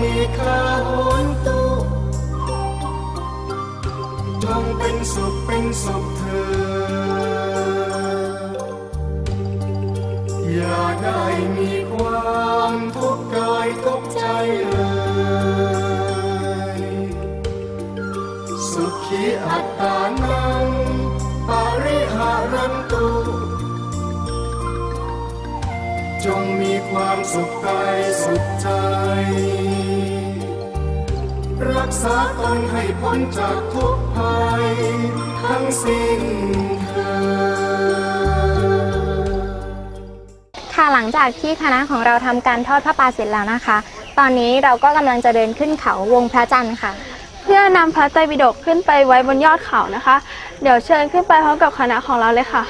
นีคาโหนตุจงเป็นสุขเป็นสุขเธอ อย่าได้มีความทุกข์กายทุกใจเลยสุขีอัตตานังปาริหารันตุ จงมีความสุขกายสุขใจ รักษาตนให้พ้นจากทุกภัย ทั้งสิ้นเถิดค่ะหลังจากที่คณะของเราทำการทอดพระปาเสร็จแล้วนะคะ ตอนนี้เราก็กำลังจะเดินขึ้นเขาวงพระจันทร์ค่ะ เพื่อนำพระไตรปิฎกขึ้นไปไว้บนยอดเขานะคะ เดี๋ยวเชิญขึ้นไปพร้อมกับคณะของเราเลยค่ะ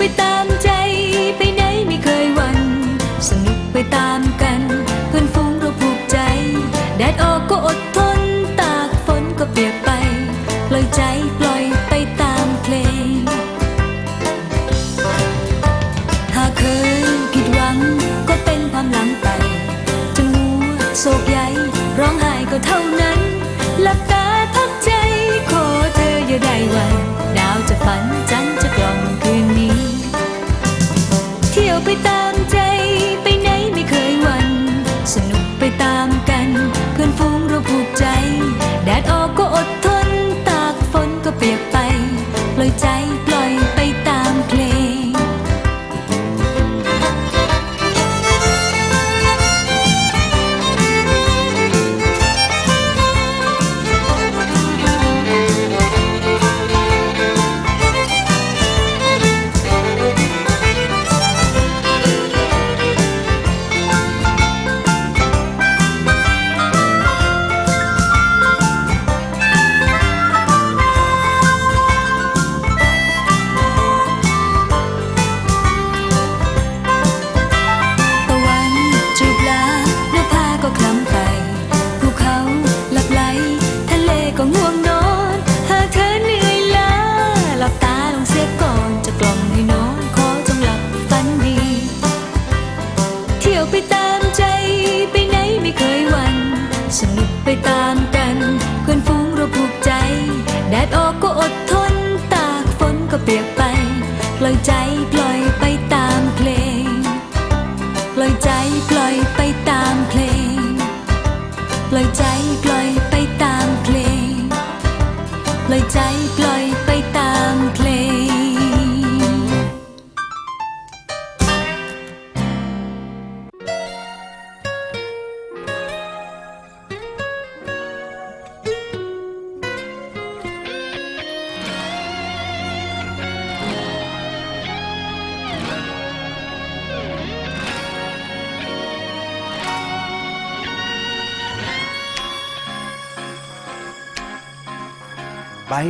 ไปตาม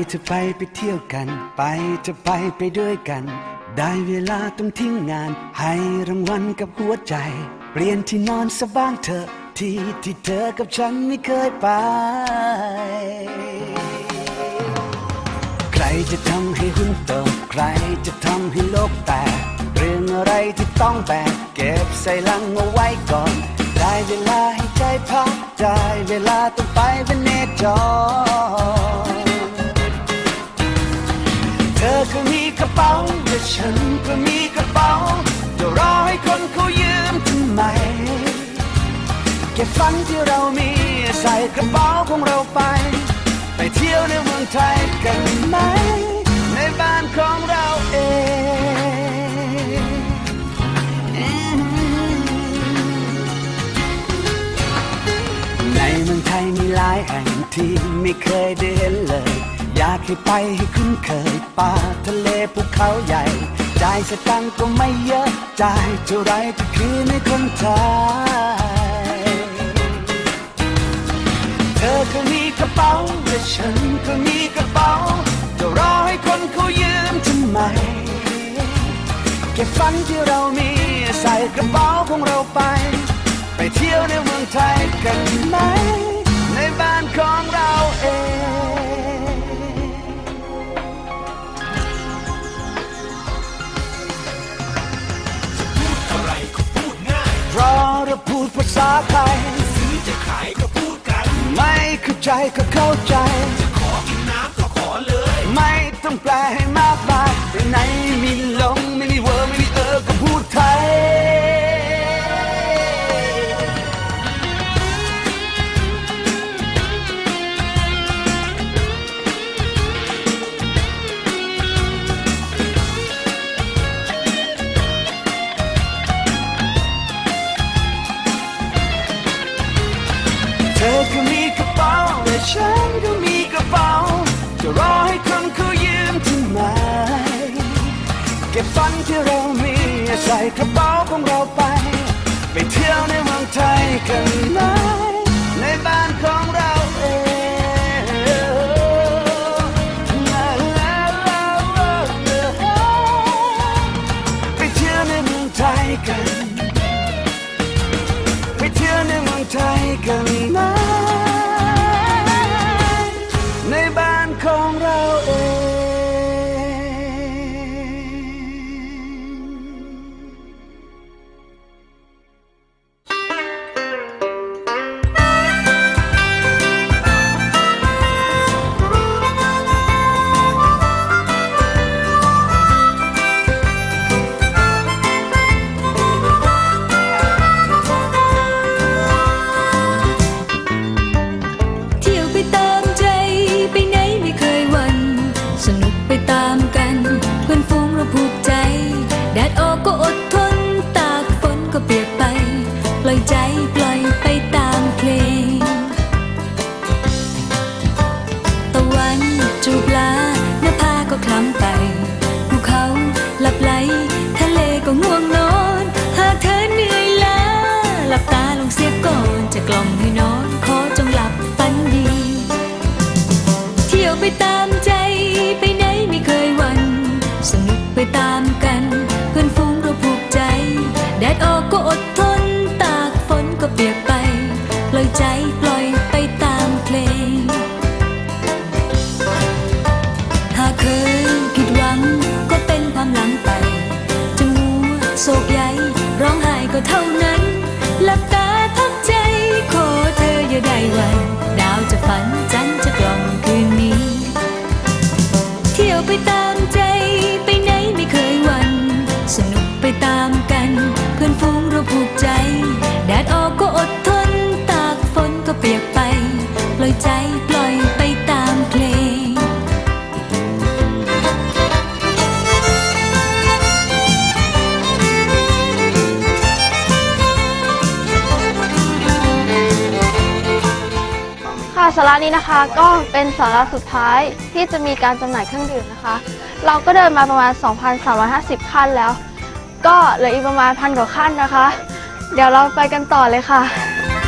เธอะไปไปเที่ยวกัน ไปเธอะไปไปด้วยกัน ได้เวลาต้องทิ้งงาน ให้รางวัลกับหัวใจ เปลี่ยนที่นอนสบ้างเถอะ ที่ที่เธอกับฉันไม่เคยไป ใครจะทำให้หุ้นโตใครจะทำให้โลกแตกเรื่องอะไรที่ต้องแบกเก็บใส่ลังเอาไว้ก่อน ได้เวลาให้ใจพักได้เวลาต้องไปเป็นเนจร เป๋าและฉันก็มีกระเป๋าจะรอให้คนเขายืมทำไม เก็บฝันที่เรามีใส่กระเป๋าของเราไป ไปเที่ยวในเมืองไทยกันไหม ในบ้านของเราเองในเมืองไทยมีหลายแห่งที่ไม่เคยได้เห็นเลย อยากให้ไปให้คุ้นเคยป่าทะเลภูเขาใหญ่ จ่ายสตังก็ไม่เยอะ จ่ายเท่าไรก็คือในคนไทยเธอก็มีกระเป๋าและฉันก็มีกระเป๋าจะรอให้คนเขายืมทำไม เก็บฝันที่เรามีใส่กระเป๋าของเราไป ไปเที่ยวในเมืองไทยกันไหม ในบ้านของเราเอง พูดภาษาไทยซื้อจะขายก็พูดกัน ไม่เข้าใจก็เข้าใจ จะขอกินน้ำก็ขอเลย ไม่ต้องแปลให้มากมายแต่ไหนมีลงไม่มีเวอร์ไม่มีเออก็พูดไทย ก็บฝันที่เรามีใส่กระเป๋าของเราไป ไปเที่ยวในเมืองไทยกันไหมในบ้านของ สาระนี้นะคะก็เป็นสาระสุดท้ายที่จะมีการจำหน่ายเครื่องดื่มนะคะ เราก็เดินมาประมาณ 2,350 ขั้นแล้ว ก็เหลืออีกประมาณพันกว่าขั้นนะคะ เดี๋ยวเราไปกันต่อเลยค่ะตะ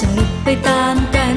สนุกไปตามกัน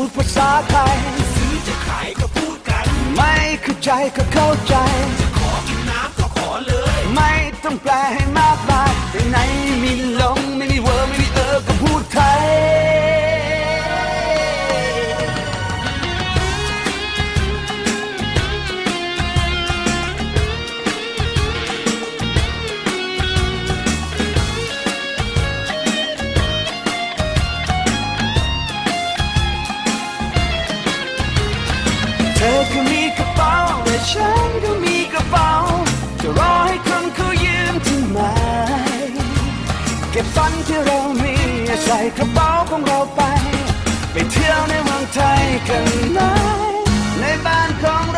พูดภาษาไทยซื้อจะขายก็พูดกัน ไม่เข้าใจก็เข้าใจ จะขอกินน้ำก็ขอเลย ไม่ต้องแปลให้มากมายไปไหนไม่มีลงไม่มีเวอร์ไม่มีเออก็พูดไทย ก็บฝันที่เรามีใส่กระเป๋าของเราไป ไปเที่ยวในเมืองไทยกันไหมในบ้านของเ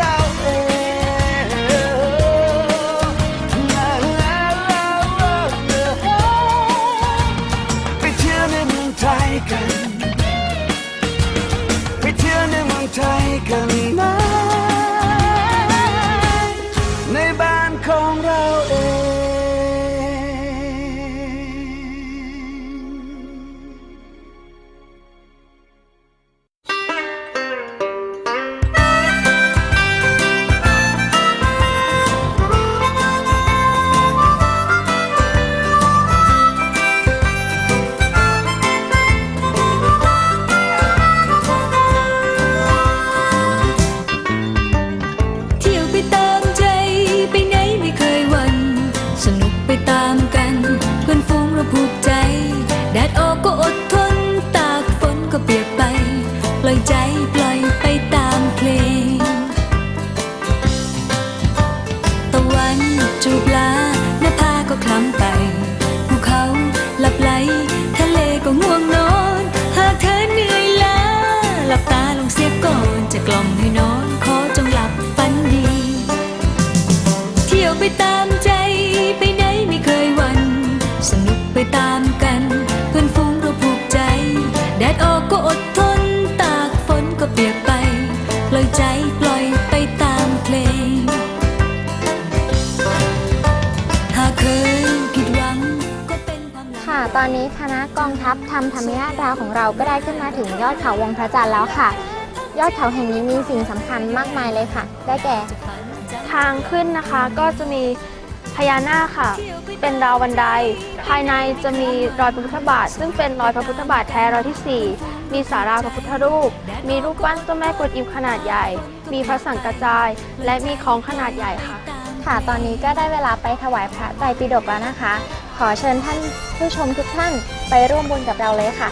รา ทัพทำธรรมยาตราของเราก็ได้ขึ้นมาถึงยอดเขาวงพระจันทร์แล้วค่ะ ยอดเขาแห่งนี้มีสิ่งสำคัญมากมายเลยค่ะ ได้แก่ ทางขึ้นนะคะก็จะมีพญานาคค่ะ เป็นราวบันได ภายในจะมีรอยพระพุทธบาท ซึ่งเป็นรอยพระพุทธบาทแท้รอยที่ 4 มีสาราพระพุทธรูป มีรูปปั้นเจ้าแม่กวนอิมขนาดใหญ่ มีพระสังกระจาย และมีของขนาดใหญ่ค่ะ ค่ะ ตอนนี้ก็ได้เวลาไปถวายพระไตรปิฎกแล้วนะคะ ขอเชิญท่านผู้ชมทุกท่าน ร่วมบุญกับเราเลยค่ะ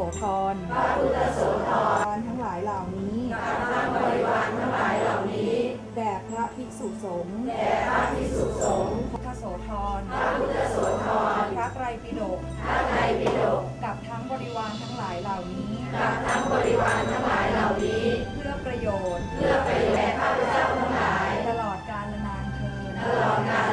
ธโสธรพระพุทธโสธรทั้งหลายเหล่านี้ทั้งบริวารทั้งหลายเหล่านี้แด่พระภิกษุสงฆ์แด่พระภิกษุสงฆ์พระโสธรพระพุทธโสธรพระไตรปิฎกพระไตรปิฎกกับทั้งบริวารทั้งหลายเหล่านี้กับทั้งบริวารทั้งหลายเหล่านี้ เพื่อประโยชน์เพื่อประโยชน์แก่ข้าพเจ้าทั้งหลาย ตลอดกาลนานเทอญตลอดกาล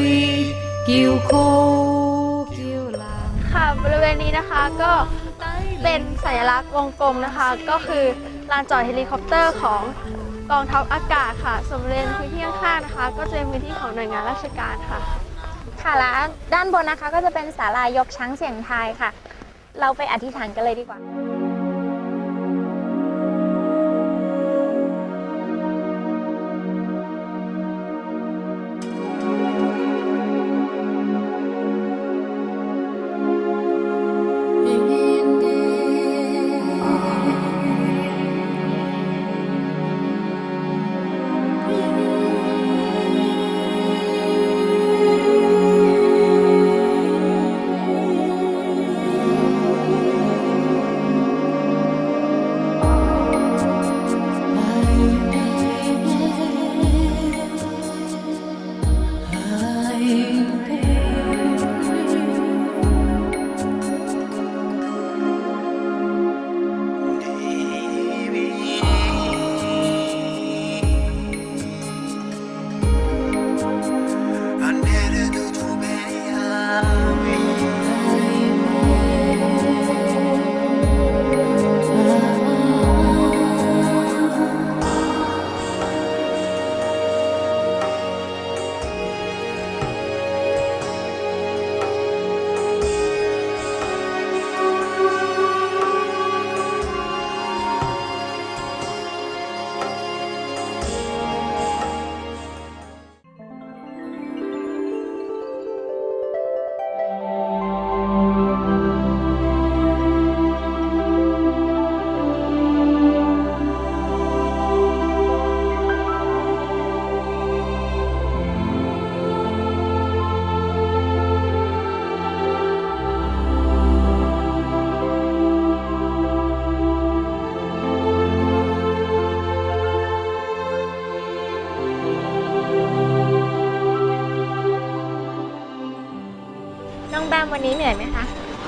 ยกิวโคกิวลาค่ะบริเวณนี้นะคะก็เป็นสัญลักษณ์วงกลมนะคะ ก็คือลานจอดเฮลิคอปเตอร์ของกองทัพอากาศค่ะสมวนบริเวณพื้นที่ข้างๆนะคะ ก็จะเป็นพื้นที่ของหน่วยงานราชการค่ะ ค่ะและด้านบนนะคะก็จะเป็นศาลายกช้างเสียงไทยค่ะ เราไปอธิษฐานกันเลยดีกว่า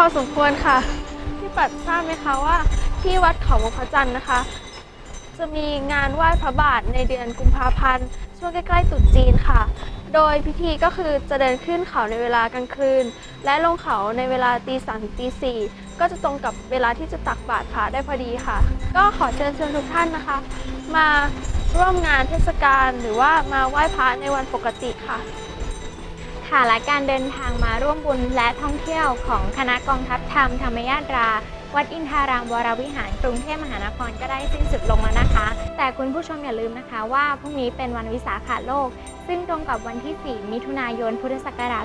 อสมควรค่ะ พี่ปัดทราบไหมคะว่า ที่วัดเขาวงพระจันทร์นะคะ จะมีงานไหว้พระบาทในเดือนกุมภาพันธ์ ช่วงใกล้ๆตรุษจีนค่ะ โดยพิธีก็คือจะเดินขึ้นเขาในเวลากลางคืน และลงเขาในเวลาตีสามถึงตีสี่ก็จะตรงกับเวลาที่จะตักบาตรพระได้พอดีค่ะ ก็ขอเชิญชวนทุกท่านนะคะ มาร่วมงานเทศกาลหรือว่ามาไหว้พระในวันปกติค่ะ ค่ะและการเดินทางมาร่วมบุญและท่องเที่ยวของคณะกองทัพธรรมธรรมยาตรา วัดอินทารามวรวิหารกรุงเทพมหานครก็ได้สิ้นสุดลงแล้วนะคะ แต่คุณผู้ชมอย่าลืมนะคะว่าพรุ่งนี้เป็นวันวิสาขะโลก ซึ่งตรงกับวันที่ 4 มิถุนายนพุทธศักราช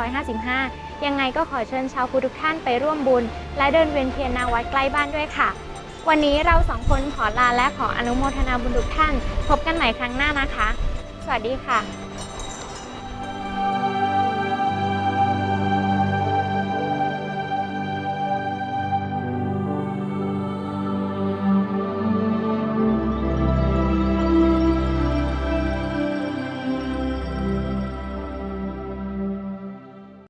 2555 ยังไงก็ขอเชิญชาวพุทธทุกท่านไปร่วมบุญ และเดินเวียนเทียนนาวัดใกล้บ้านด้วยค่ะ วันนี้เราสองคนขอลาและขออนุโมทนาบุญทุกท่าน พบกันใหม่ครั้งหน้านะคะ สวัสดีค่ะ